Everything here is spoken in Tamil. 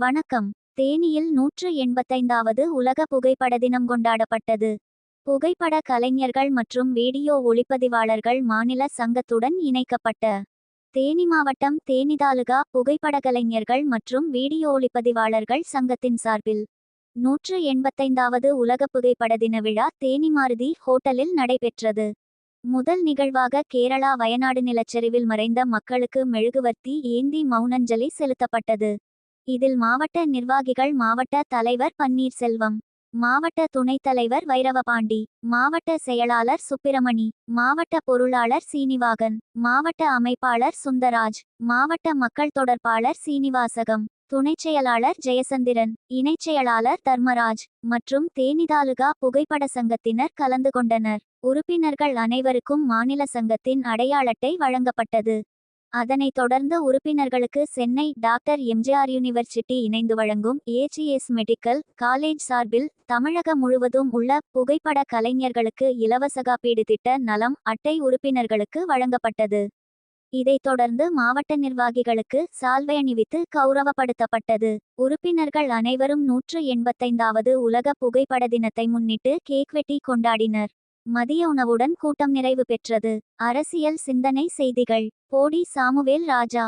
வணக்கம். தேனியில் நூற்று எண்பத்தைந்தாவது உலக புகைப்பட தினம் கொண்டாடப்பட்டது. புகைப்பட கலைஞர்கள் மற்றும் வீடியோ ஒளிப்பதிவாளர்கள் மாநில சங்கத்துடன் இணைக்கப்பட்ட தேனி மாவட்டம் தேனி தாலுகா புகைப்பட கலைஞர்கள் மற்றும் வீடியோ ஒளிப்பதிவாளர்கள் சங்கத்தின் சார்பில் நூற்று எண்பத்தைந்தாவது உலக புகைப்பட தின விழா தேனி மாருதி ஹோட்டலில் நடைபெற்றது. முதல் நிகழ்வாக கேரளா வயநாடு நிலச்சரிவில் மறைந்த மக்களுக்கு மெழுகுவர்த்தி ஏந்தி மௌனஞ்சலி செலுத்தப்பட்டது. இதில் மாவட்ட நிர்வாகிகள் மாவட்ட தலைவர் பன்னீர்செல்வம் மாவட்ட துணைத் தலைவர் வைரவபாண்டி மாவட்ட செயலாளர் சுப்பிரமணி மாவட்ட பொருளாளர் சீனிவாகன் மாவட்ட அமைப்பாளர் சுந்தராஜ் மாவட்ட மக்கள் தொடர்பாளர் சீனிவாசகம் துணைச் செயலாளர் ஜெயசந்திரன் இணைச் செயலாளர் தர்மராஜ் மற்றும் தேனிதாலுகா புகைப்பட சங்கத்தினர் கலந்து கொண்டனர். உறுப்பினர்கள் அனைவருக்கும் மாநில சங்கத்தின் அடையாள அட்டை வழங்கப்பட்டது. அதனைத் தொடர்ந்து உறுப்பினர்களுக்கு சென்னை டாக்டர் எம்ஜிஆர் யூனிவர்சிட்டி இணைந்து வழங்கும் ஏஜிஎஸ் மெடிக்கல் காலேஜ் சார்பில் தமிழகம் முழுவதும் உள்ள புகைப்பட கலைஞர்களுக்கு இலவச காப்பீடு திட்ட நலம் அட்டை உறுப்பினர்களுக்கு வழங்கப்பட்டது. இதைத் தொடர்ந்து மாவட்ட நிர்வாகிகளுக்கு சால்வை அணிவித்து கௌரவப்படுத்தப்பட்டது. உறுப்பினர்கள் அனைவரும் நூற்று எண்பத்தைந்தாவது உலக புகைப்பட தினத்தை முன்னிட்டு கேக் வெட்டி கொண்டாடினர். மதிய உணவுடன் கூட்டம் நிறைவு பெற்றது. அரசியல் சிந்தனை செய்திகள். போடி சாமுவேல் ராஜா.